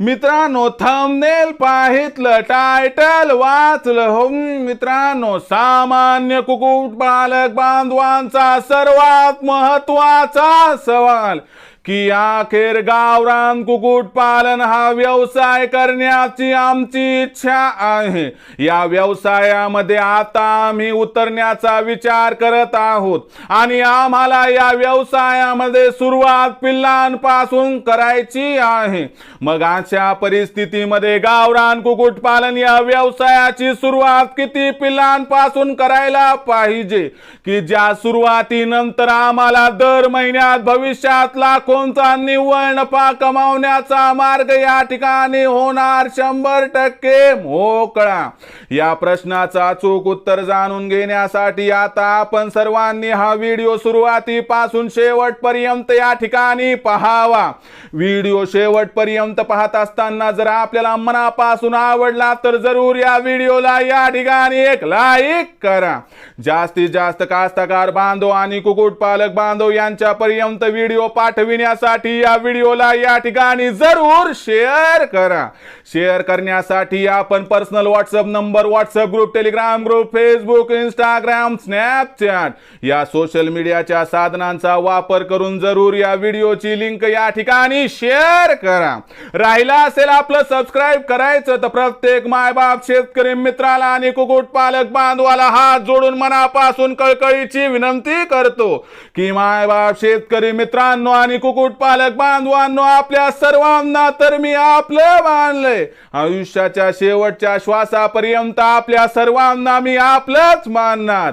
मित्रांनो thumbnail पाहितलं title वाचलं. हो मित्रांनो सामान्य कुक्कुट पालक बांधवांचा सर्वात महत्त्वाचा सवाल. की अखेर गावरान कुक्कुट पालन हा व्यवसाय करण्याची आमची इच्छा आहे. या व्यवसायामध्ये आता आम्ही उतरण्याचा विचार करत आहोत. आणि आम्हाला या व्यवसायामध्ये सुरुवात पिल्लांपासून करायची आहे. मग अशा परिस्थितीमध्ये गावरान कुक्कुटपालन या व्यवसायाची सुरुवात किती पिल्लांपासून करायला पाहिजे? की ज्या सुरुवातीनंतर आम्हाला दर महिन्यात भविष्यात लाखोंचा निव्वळ नफा कमावण्याचा मार्ग या ठिकाणी होणार शंभर टक्के मोकळा. या प्रश्नाचा चूक उत्तर जाणून घेण्यासाठी आता आपण सर्वांनी हा व्हिडिओ सुरुवातीपासून शेवटपर्यंत या ठिकाणी पहावा. व्हिडिओ शेवटपर्यंत पाहत असताना जर आपल्याला मनापासून आवडला तर जरूर या व्हिडिओला या ठिकाणी एक लाईक करा. जास्तीत जास्त कास्तकार बांधव आणि कुक्कुटपालक बांधव यांच्यापर्यंत व्हिडिओ करण्यासाठी या व्हिडिओला या ठिकाणी जरूर शेअर करा. शेअर करण्यासाठी आपण personal WhatsApp number WhatsApp group Telegram group Facebook Instagram Snapchat या सोशल मीडियाच्या साधनांचा वापर करून जरूर या व्हिडिओची लिंक या ठिकाणी शेअर करा. राहिला असेल आपलं सबस्क्राईब करायचं तर प्रत्येक मायबाप शेतकरी मित्राला आणि कुक्कुट पालक बांधवाला हात जोडून मनापासून कळकळीची विनंती करतो की मायबाप शेतकरी मित्रांनो आणि कुकुट पालक बांधवांनो आपल्या सर्वांना तर मी आपलं मानलंय. आयुष्याच्या शेवटच्या श्वासापर्यंत आपल्या सर्वांना मी आपलंच मानणार.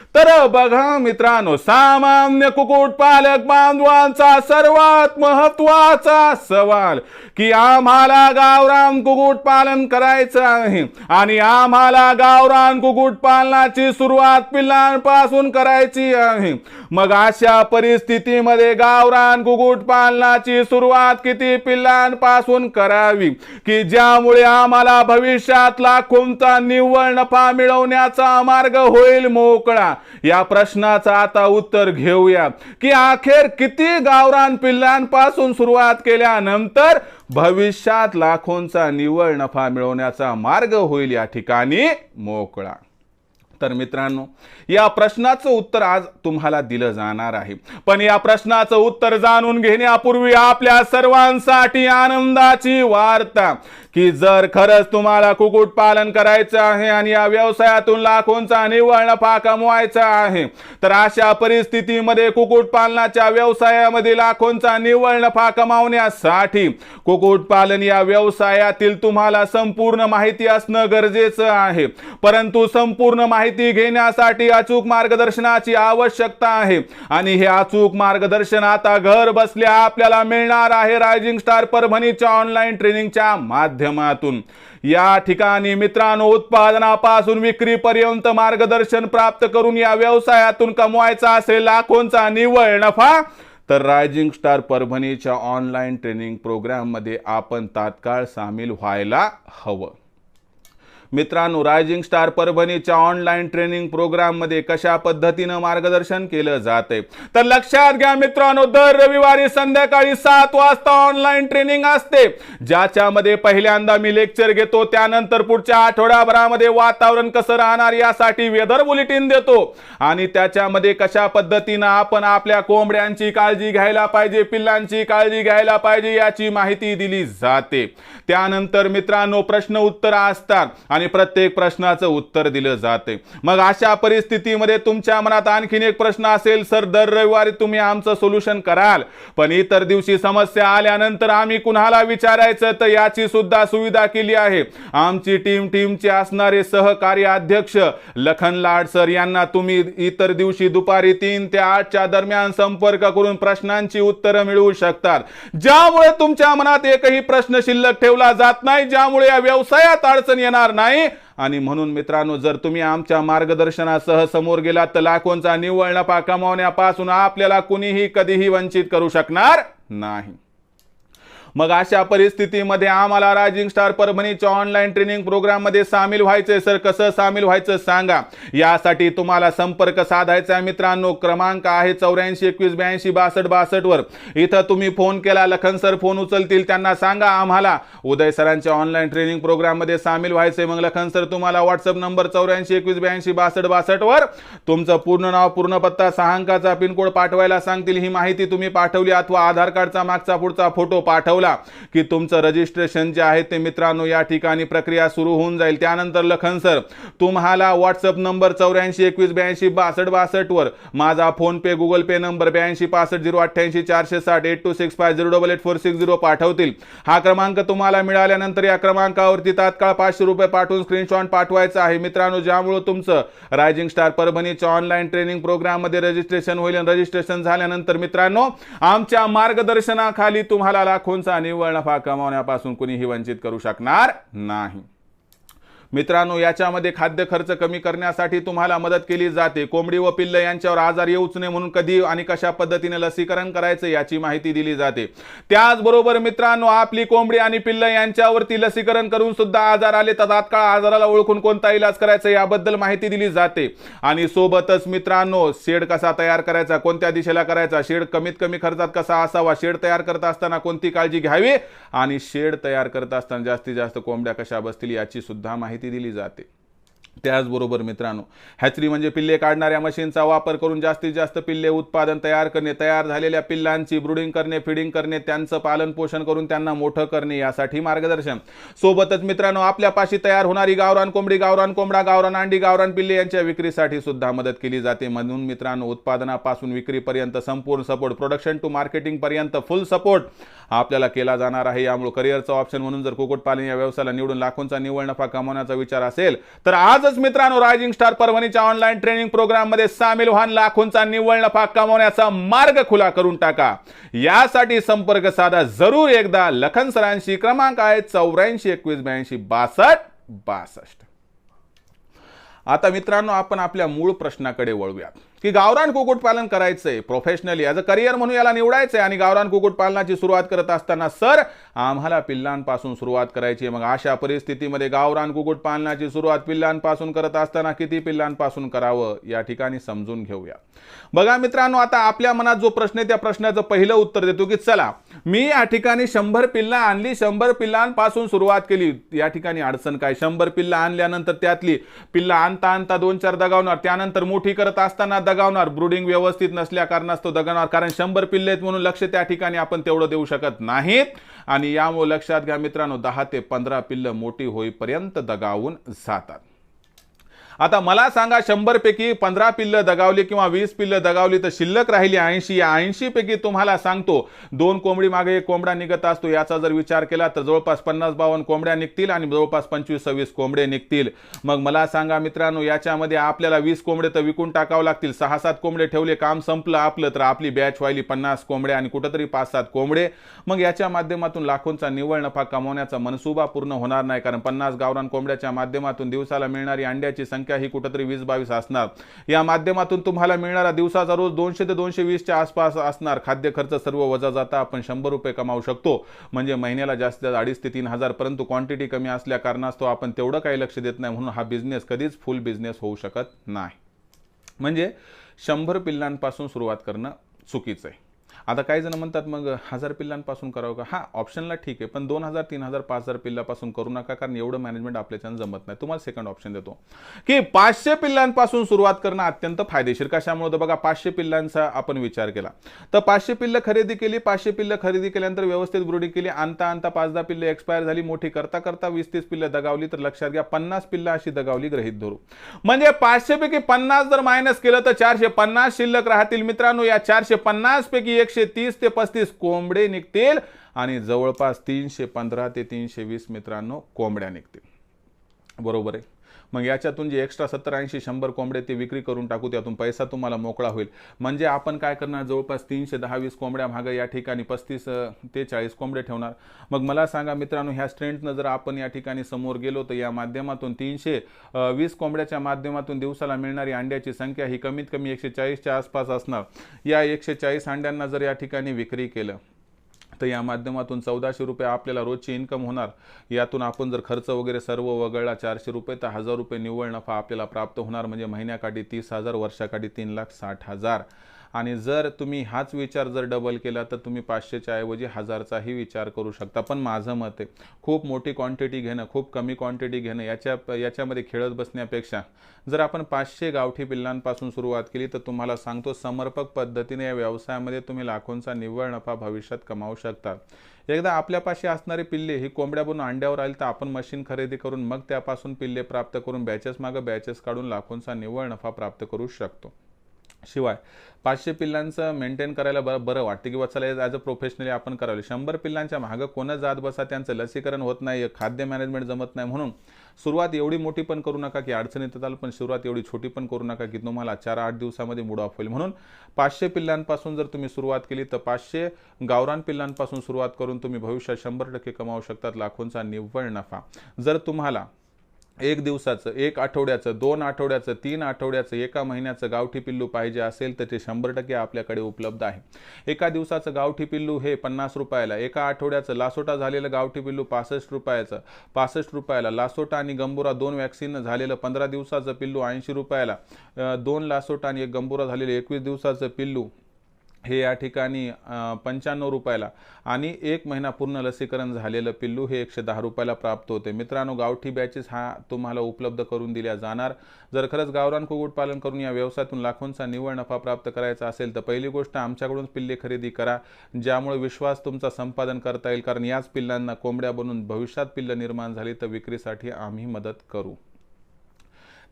तर बघा मित्रांनो सामान्य कुक्कुटपालक बांधवांचा सर्वात महत्त्वाचा सवाल की आम्हाला गावरान कुक्कुटपालन करायचं आहे आणि आम्हाला गावरान कुक्कुटपालनाची सुरुवात पिल्लांपासून करायची आहे. मग अशा परिस्थितीमध्ये गावरान कुक्कुटपालनाची सुरुवात किती पिल्लांपासून करावी? की ज्यामुळे आम्हाला भविष्यात लाखोंचा निव्वळ नफा मिळवण्याचा मार्ग होईल मोकळा? या प्रश्नाचं आता उत्तर घेऊया. की अखेर किती गावरान पिल्लांपासून सुरुवात केल्यानंतर भविष्यात लाखोंचा निव्वळ नफा मिळवण्याचा मार्ग होईल या ठिकाणी मोकळा. तर मित्रांनो या प्रश्नाचं उत्तर आज तुम्हाला दिलं जाणार आहे. पण या प्रश्नाचं उत्तर जाणून घेण्यापूर्वी आपल्या सर्वांसाठी आनंदाची वार्ता की जर खरंच तुम्हाला कुक्कुटपालन करायचं आहे आणि या व्यवसायातून लाखोंचा निव्वळ नफा कमवायचा आहे तर अशा परिस्थितीमध्ये कुक्कुटपालनाच्या व्यवसायामध्ये लाखोंचा निव्वळ नफा कमावण्यासाठी कुक्कुटपालन या व्यवसायातील तुम्हाला संपूर्ण माहिती असणं गरजेचं आहे. परंतु संपूर्ण माहिती घेण्यासाठी अचूक मार्गदर्शनाची आवश्यकता आहे. आणि हे अचूक मार्गदर्शन आता घर बसल्या आपल्याला मिळणार आहे रायझिंग स्टार परभणीच्या ऑनलाईन ट्रेनिंगच्या माध्यमातून. या ठिकाणी मित्रांनो उत्पादनापासून विक्रीपर्यंत मार्गदर्शन प्राप्त करून या व्यवसायातून कमवायचा असेल लाखोंचा निव्वळ नफा तर रायझिंग स्टार परभणीच्या ऑनलाईन ट्रेनिंग प्रोग्राममध्ये आपण तात्काळ सामील व्हायला हवं. मित्रांनो रायझिंग स्टार परभणीच्या ऑनलाईन ट्रेनिंग प्रोग्राममध्ये कशा पद्धतीनं मार्गदर्शन केलं जाते तर लक्षात घ्या मित्रांनो दर रविवारी संध्याकाळी सात वाजता ऑनलाईन ट्रेनिंग असते. ज्याच्यामध्ये पहिल्यांदा मी लेक्चर घेतो त्यानंतर पुढच्या आठवड्याभरामध्ये वातावरण कसं राहणार यासाठी वेदर बुलेटिन देतो. आणि त्याच्यामध्ये कशा पद्धतीनं आपण आपल्या कोंबड्यांची काळजी घ्यायला पाहिजे पिल्लांची काळजी घ्यायला पाहिजे याची माहिती दिली जाते. त्यानंतर मित्रांनो प्रश्न उत्तर असतात. आणि प्रत्येक प्रश्नाचं उत्तर दिलं जाते. मग अशा परिस्थितीमध्ये तुमच्या मनात आणखीन एक प्रश्न असेल सर दर रविवारी तुम्ही आमचं सोल्युशन कराल. पण इतर दिवशी समस्या आल्यानंतर आम्ही कुणाला विचारायचं? तर याची सुद्धा सुविधा केली आहे. आमची टीम टीमचे असणारे सहकार्य अध्यक्ष लखन लाड सर यांना तुम्ही इतर दिवशी दुपारी तीन ते आठच्या दरम्यान संपर्क करून प्रश्नांची उत्तरं मिळवू शकतात. ज्यामुळे तुमच्या मनात एकही प्रश्न शिल्लक ठेवला जात नाही ज्यामुळे या व्यवसायात अडचण येणार नाही. आणि म्हणून मित्रांनो जर तुम्ही आमच्या मार्गदर्शनासह समोर गेलात तर लाखोंचा निव्वळ नफा कमावण्यापासून आपल्याला कुणीही कधीही वंचित करू शकणार नाही. मग अशा परिस्थितीमध्ये आम्हाला रायझिंग स्टार परभणीच्या ऑनलाईन ट्रेनिंग प्रोग्राममध्ये सामील व्हायचंय सर कसं सामील व्हायचं सांगा. यासाठी तुम्हाला संपर्क साधायचा आहे मित्रांनो. क्रमांक आहे चौऱ्याऐंशी एकवीस ब्याऐंशी बासष्ट बासष्टवर इथं तुम्ही फोन केला लखन सर फोन उचलतील त्यांना सांगा आम्हाला. उदय सरांच्या ऑनलाईन ट्रेनिंग प्रोग्राममध्ये सामील व्हायचंय. मग लखन सर तुम्हाला व्हॉट्सअप नंबर चौऱ्याऐंशी एकवीस ब्याऐंशी बासष्ट बासष्टवर तुमचं पूर्ण नाव पूर्ण पत्ता सहा अंकाचा पिनकोड पाठवायला सांगतील. ही माहिती तुम्ही पाठवली अथवा आधार कार्डचा मागचा पुढचा फोटो पाठवला की तुमचं रजिस्ट्रेशन जे आहे ते मित्रांनो या ठिकाणी प्रक्रिया सुरू होऊन जाईल. त्यानंतर लखन सर तुम्हाला व्हॉट्सअप नंबर चौऱ्याऐंशी एकवीस ब्याऐंशी बासष्ट बासष्टवर माझा फोनपे गुगल पे नंबर ब्याऐंशी पासष्ट झिरो अठ्ठ्याऐंशी चारशे साठ eight two six five zero double eight four six zero पाठवतील. हा क्रमांक तुम्हाला मिळाल्यानंतर या क्रमांकावरती तात्काळ पाचशे रुपये पाठवून स्क्रीनशॉट पाठवायचा आहे. मित्रांनो ज्यामुळे तुमचं रायझिंग स्टार परभणीच्या ऑनलाईन ट्रेनिंग प्रोग्राममध्ये रजिस्ट्रेशन होईल. रजिस्ट्रेशन झाल्यानंतर मित्रांनो आमच्या मार्गदर्शनाखाली तुम्हाला लाखोंचा निव्वळ नफा कमावण्यापासून कुणीही वंचित करू शकणार नाही. मित्रांनो याच्यामध्ये खाद्य खर्च कमी करण्यासाठी तुम्हाला मदत केली जाते. कोंबडी व पिल्ल यांच्यावर आजार येऊच नये म्हणून कधी आणि कशा पद्धतीने लसीकरण करायचं याची माहिती दिली जाते. त्याचबरोबर मित्रांनो आपली कोंबडी आणि पिल्ल यांच्यावरती लसीकरण करून सुद्धा आजार आले तर तात्काळ आजाराला ओळखून कोणता इलाज करायचा याबद्दल माहिती दिली जाते. आणि सोबतच मित्रांनो शेड कसा तयार करायचा कोणत्या दिशेला करायचा शेड कमीत कमी खर्चात कसा असावा शेड तयार करत असताना कोणती काळजी घ्यावी आणि शेड तयार करत असताना जास्तीत जास्त कोंबड्या कशा बसतील याची सुद्धा माहिती माहिती दिली जाते. त्याचबरोबर मित्रांनो हॅचरी म्हणजे पिल्ले काढणाऱ्या मशीनचा वापर करून जास्तीत जास्त पिल्ले उत्पादन तयार करणे तयार झालेल्या पिल्लांची ब्रुडिंग करणे फिडिंग करणे त्यांचं पालन पोषण करून त्यांना मोठं करणे यासाठी मार्गदर्शन. सोबतच मित्रांनो आपल्यापाशी तयार होणारी गावरान कोंबडी गावरान कोंबडा गावरान अंडी गावरान पिल्ले यांच्या विक्रीसाठी सुद्धा मदत केली जाते. म्हणून मित्रांनो उत्पादनापासून विक्रीपर्यंत संपूर्ण सपोर्ट प्रोडक्शन टू मार्केटिंग पर्यंत फुल सपोर्ट आपल्याला केला जाणार आहे. यामुळे करिअरचा ऑप्शन म्हणून जर कुक्कुटपालन या व्यवसायाला निवडून लाखोंचा निव्वळ नफा कमवण्याचा विचार असेल तर आज आजच मित्रांनो रायझिंग स्टार परभणीच्या ऑनलाईन ट्रेनिंग प्रोग्राममध्ये सामील व्हान लाखोंचा निव्वळ नफा कमवण्याचा मार्ग खुला करून टाका. यासाठी संपर्क साधा जरूर एकदा. लखन सरांशी क्रमांक आहे चौऱ्याऐंशी एकवीस ब्याऐंशी बासष्ट बासष्ट. आता मित्रांनो आपण आपल्या मूळ प्रश्नाकडे वळूयात. की गावरान कुक्कुटपालन करायचंय. प्रोफेशनली ॲज अ करिअर म्हणून याला निवडायचंय आणि गावरान कुक्कुटपालनाची सुरुवात करत असताना सर आम्हाला पिल्लांपासून सुरुवात करायची आहे. मग अशा परिस्थितीमध्ये गावरान कुक्कुटपालनाची सुरुवात पिल्लांपासून करत असताना किती पिल्लांपासून करावं या ठिकाणी समजून घेऊया. बघा मित्रांनो आता आपल्या मनात जो प्रश्न आहे त्या प्रश्नाचं पहिलं उत्तर देतो की चला मी या ठिकाणी शंभर पिल्ला आणली शंभर पिल्लांपासून सुरुवात केली. या ठिकाणी अडचण काय? शंभर पिल्ला आणल्यानंतर त्यातली पिल्ला आणता आणता दोन चार दगावणार त्यानंतर मोठी करत असताना दगावणार. ब्रुडिंग व्यवस्थित नसल्या कारणास्तव दगावणार. कारण शंभर पिल्ले आहेत म्हणून लक्ष त्या ठिकाणी आपण तेवढं देऊ शकत नाहीत. आणि यामुळे लक्षात घ्या मित्रांनो दहा ते पंधरा पिल्लं मोठी होईपर्यंत दगावून जातात. आता मला सांगा शंभरपैकी पंधरा पिल्लं दगावली किंवा वीस पिल्लं दगावली तर शिल्लक राहिली ऐंशी. या ऐंशीपैकी तुम्हाला सांगतो दोन कोंबडी मागे एक कोंबडा निघत असतो. याचा जर विचार केला तर जवळपास पन्नास बावन्न कोंबड्या निघतील आणि जवळपास पंचवीस सव्वीस कोंबडे निघतील. मग मला सांगा मित्रांनो याच्यामध्ये आपल्याला वीस कोंबडे तर विकून टाकावं लागतील. सहा सात कोंबडे ठेवले काम संपलं आपलं तर आपली बॅच व्हायली पन्नास कोंबडे आणि कुठंतरी पाच सात कोंबडे. मग याच्या माध्यमातून लाखोंचा निव्वळ नफा कमवण्याचा मनसुबा पूर्ण होणार नाही कारण पन्नास गावरान कोंबड्याच्या माध्यमातून दिवसाला मिळणारी अंड्याची संख्या ही कुठंतरी वीस बावीस असणार. या माध्यमातून तुम्हाला मिळणारा दिवसाचा रोज दोनशे ते दोनशे वीसच्या आसपास असणार. खाद्य खर्च सर्व वजा जाता आपण शंभर रुपये कमावू शकतो. म्हणजे महिन्याला जास्तीत जास्त अडीच ते तीन हजार परंतु क्वांटिटी कमी असल्या कारणास्तव आपण तेवढं काही लक्ष देत नाही म्हणून हा बिझनेस कधीच फुल बिझनेस होऊ शकत नाही. म्हणजे शंभर पिल्लांपासून सुरुवात करणं चुकीचं आहे. आता काही जण म्हणतात मग हजार पिल्लांपासून करावं का? हा ऑप्शनला ठीक आहे पण दोन हजार तीन हजार पाच हजार पिल्लापासून करू नका कारण एवढं मॅनेजमेंट आपल्याच्यानं जमत नाही. तुम्हाला सेकंड ऑप्शन देतो. की पाचशे पिल्लांपासून सुरुवात करणं अत्यंत फायदेशीर. कशामुळे? तर बघा पाचशे पिल्लांचा आपण विचार केला. तर पाचशे पिल्लं खरेदी केली पाचशे पिल्लं खरेदी केल्यानंतर व्यवस्थित ब्रुडिंग केली आणता आणता पाच दहा पिल्लं एक्सपायर झाली मोठी करता करता वीस तीस पिल्लं दगावली तर लक्षात घ्या पन्नास पिल्लं अशी दगावली ग्रहित धरू. म्हणजे पाचशे पैकी पन्नास जर मायनस केलं तर चारशे पन्नास शिल्लक राहतील. मित्रांनो या चारशे पन्नास पैकी एकशे तीस ते पस्तीस कोंबडे निघतील आणि जवळपास तीनशे पंधरा ते तीनशे वीस मित्रांनो कोंबड्या निघतील. बरोबर आहे. मग याच्यातून जे एक्स्ट्रा सत्तर ऐंशी शंभर कोंबडे ते विक्री करून टाकू त्यातून पैसा तुम्हाला मोकळा होईल. म्हणजे आपण काय करणार जवळपास तीनशे दहा वीस कोंबड्या मागं या ठिकाणी पस्तीस ते चाळीस कोंबडे ठेवणार. मग मला सांगा मित्रांनो ह्या स्ट्रेंटनं जर आपण या ठिकाणी समोर गेलो तर या माध्यमातून तीनशे वीस कोंबड्याच्या माध्यमातून दिवसाला मिळणारी अंड्याची संख्या ही कमीत कमी एकशे चाळीसच्या आसपास असणार. या एकशे चाळीस अंड्यांना जर या ठिकाणी विक्री केलं तर या माध्यमातून चौदाशे रुपये आपल्याला रोजची इन्कम होणार. यातून आपण जर खर्च वगैरे सर्व वगळला चारशे रुपये तर हजार रुपये निव्वळ नफा आपल्याला प्राप्त होणार. म्हणजे महिन्याकाठी तीस हजार वर्षाकाठी तीन लाख साठ हजार. आणि जर तुम्ही हाच विचार जर डबल केला तर तुम्ही पाचशेच्या ऐवजी हजारचाही विचार करू शकता. पण माझं मत आहे खूप मोठी क्वांटिटी घेणं खूप कमी क्वांटिटी घेणं याच्या याच्यामध्ये खेळत बसण्यापेक्षा जर आपण पाचशे गावठी पिल्लांपासून सुरुवात केली तर तुम्हाला सांगतो समर्पक पद्धतीने या व्यवसायामध्ये तुम्ही लाखोंचा निव्वळ नफा भविष्यात कमावू शकता. एकदा आपल्यापाशी असणारे पिल्ले ही कोंबड्याबरून अंड्यावर आली तर आपण मशीन खरेदी करून मग त्यापासून पिल्ले प्राप्त करून बॅचेस मागं बॅचेस काढून लाखोंचा निव्वळ नफा प्राप्त करू शकतो. शिवाय पाचशे पिल्लांचं मेंटेन करायला बरं बरं वाटतं किंवा चला ॲज अ प्रोफेशनली आपण करावं. शंभर पिल्लांच्या मागं कोणच जात बसा त्यांचं लसीकरण होत नाही खाद्य मॅनेजमेंट जमत नाही म्हणून सुरुवात एवढी मोठी पण करू नका की अडचण येतात पण सुरुवात एवढी छोटी पण करू नका की तुम्हाला चार आठ दिवसामध्ये मूड ऑफ होईल. म्हणून पाचशे पिल्लांपासून जर तुम्ही सुरुवात केली तर पाचशे गावरान पिल्लांपासून सुरुवात करून तुम्ही भविष्यात शंभर टक्के कमावू शकतात लाखोंचा निव्वळ नफा. जर तुम्हाला एक दिवसाचं एक आठवड्याचं दोन आठवड्याचं तीन आठवड्याचं एका महिन्याचं गावठी पिल्लू पाहिजे असेल तर ते शंभर टक्के आपल्याकडे उपलब्ध आहे. एका दिवसाचं गावठी पिल्लू हे पन्नास रुपयाला एका आठवड्याचं लासोटा झालेलं गावठी पिल्लू पासष्ट रुपयाचं पासष्ट रुपयाला लासोटा आणि गंबुरा दोन वॅक्सिन झालेलं पंधरा दिवसाचं पिल्लू ऐंशी रुपयाला दोन लासोटा आणि एक गंबुरा झालेलं एकवीस दिवसाचं पिल्लू हे या ठिकाणी पंच्याण्णव रुपयाला आणि एक महिना पूर्ण लसीकरण झालेलं पिल्लू हे एकशे दहा रुपयाला प्राप्त होते. मित्रांनो गावठी बॅचेस हा तुम्हाला उपलब्ध करून दिल्या जाणार. जर खरंच गावरान कुक्कुटपालन करून या व्यवसायातून लाखोंचा निव्वळ नफा प्राप्त करायचा असेल तर पहिली गोष्ट आमच्याकडून पिल्ले खरेदी करा ज्यामुळे विश्वास तुमचा संपादन करता येईल. कारण याच पिल्लांना कोंबड्या बनून भविष्यात पिल्लं निर्माण झाली तर विक्रीसाठी आम्ही मदत करू.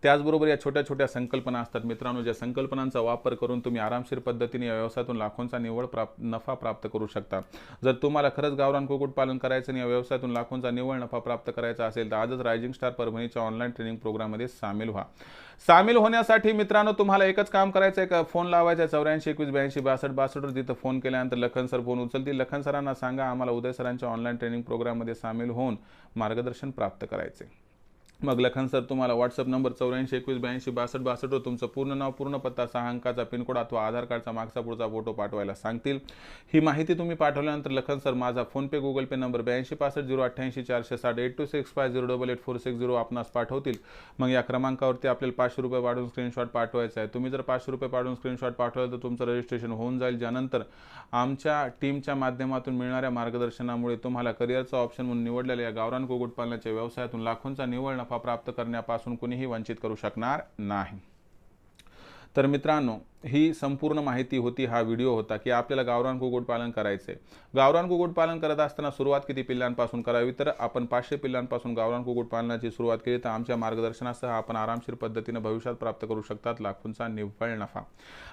त्याचबरोबर या छोट्या छोट्या संकल्पना असतात. मित्रांनो ज्या संकल्पनांचा वापर करून तुम्ही आरामशीर पद्धतीने या व्यवसायातून लाखोंचा निवड प्राप्त नफा प्राप्त करू शकता. जर तुम्हाला खरंच गावरान कुक्कुटपालन करायचं आणि या व्यवसायातून लाखोंचा निव्वळ नफा प्राप्त करायचा असेल तर आजच रायझिंग स्टार परभणीच्या ऑनलाईन ट्रेनिंग प्रोग्राममध्ये सामील व्हा. सामील होण्यासाठी मित्रांनो तुम्हाला एकच काम करायचं आहे का फोन लावायचा आहे. चौऱ्याऐंशी एकवीस ब्याऐंशी बासष्ट बासष्टवर तिथं फोन केल्यानंतर लखन सर फोन उचलतील. लखन सरांना सांगा आम्हाला उदय सरांच्या ऑनलाईन ट्रेनिंग प्रोग्राममध्ये सामील होऊन मार्गदर्शन प्राप्त करायचे मग लखन सर तुम्हाला व्हॉट्सअप नंबर चौऱ्याऐंशी एकवीस ब्याऐंशी बासष्ट बासष्टवर तुमचं पूर्ण नाव पूर्ण पत्ता सहा अंकाचा पिनकोड अथवा आधार कार्डचा मागचा पुढचा फोटो पाठवायला सांगतील. ही माहिती तुम्ही पाठवल्यानंतर लखन सर माझा फोनपे गुगल पे नंबर ब्याऐंशी पासष्ट झिरो अठ्ठ्याऐंशी चारशे साठ eight two six five zero double eight four six zero आपणास पाठवतील. मग या क्रमांकावरती आपल्याला पाचशे रुपये पाठवून स्क्रीनशॉट पाठवायचा आहे तुम्ही जर पाचशे रुपये पाठवून स्क्रीनशॉट पाठवलं तर तुमचं रजिस्ट्रेशन होऊन जाईल. ज्यानंतर आमच्या टीमच्या माध्यमातून मिळणाऱ्या मार्गदर्शनामुळे तुम्हाला करिअरचा ऑप्शन म्हणून निवडलेल्या या गावरान कुक्कुटपालनाच्या व्यवसायातून लाखोंचा निवड नफा प्राप्त करण्यापासून कुणीही वंचित करू शकणार नाही. तर मित्रांनो ही संपूर्ण माहिती होती हा व्हिडिओ होता की आपल्याला गावरान कुक्कुटपालन करायचे गावरान कुक्कुटपालन करत असताना सुरुवात किती पिल्लांपासून करावी? तर आपण पाचशे पिल्लांपासून गावरान कुक्कुटपालनाची सुरुवात केली तर आमच्या मार्गदर्शनासह आपण आरामशीर पद्धतीने भविष्यात प्राप्त करू शकतात लाखोंचा निव्वळ नफा.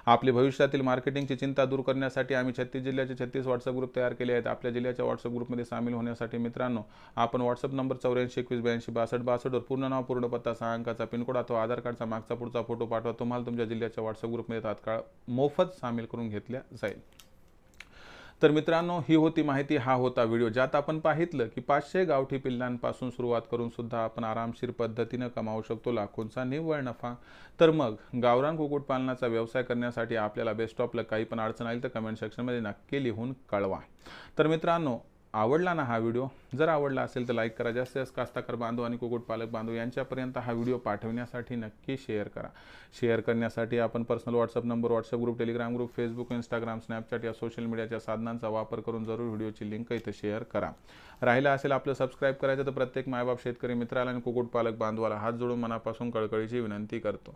आपली भविष्यातील मार्केटिंगची चिंता दूर करण्यासाठी आम्ही छत्तीस जिल्ह्याचे छत्तीस व्हॉट्सअप ग्रुप तयार केले आहेत. आपल्या जिल्ह्याच्या व्हॉट्सअप ग्रुपमध्ये सामील होण्यासाठी मित्रांनो आपण व्हॉट्सअप नंबर चौऱ्याऐंशी एकवीस ब्याऐंशी बासष्ट बासष्टवर पूर्ण नाव पूर्ण पत्ता सहा अंकाचा पिनकोड अथवा आधार कार्डचा मागचा पुढचा फोटो पाठवा. तुम्हाला तुमच्या जिल्ह्याच्या व्हॉट्सअप ग्रुपमध्ये तात्काळ मोफत सामील करून घेतल्या जाईल. तर मित्रांनो ही होती माहिती हा होता व्हिडिओ. ज्यात आपण पाहितलं की पाचशे गावठी पिल्लांपासून सुरुवात करून सुद्धा आपण आरामशीर पद्धतीनं कमावू शकतो लाखोंचा निव्वळ नफा. तर मग गावरान कुक्कुटपालनाचा व्यवसाय करण्यासाठी आपल्याला बेस्ट ऑफ लक काही पण अडचण आली तर कमेंट सेक्शनमध्ये नक्की लिहून कळवा. तर मित्रांनो आवडला ना हा व्हिडिओ? जर आवडला असेल तर लाईक करा. जास्तीत जास्त कास्ताकार बांधव आणि कुक्कुटपालक बांधव यांच्यापर्यंत हा व्हिडिओ पाठवण्यासाठी नक्की शेअर करा. शेअर करण्यासाठी आपण personal WhatsApp number WhatsApp group Telegram group Facebook Instagram Snapchat या सोशल मीडियाच्या साधनांचा वापर करून जरूर व्हिडिओची लिंक इथं शेअर करा. राहिलं असेल आपलं सबस्क्राईब करायचं तर प्रत्येक मायबाप शेतकरी मित्राला आणि कुक्कुटपालक बांधवाला हात जोडून मनापासून कळकळीची विनंती करतो.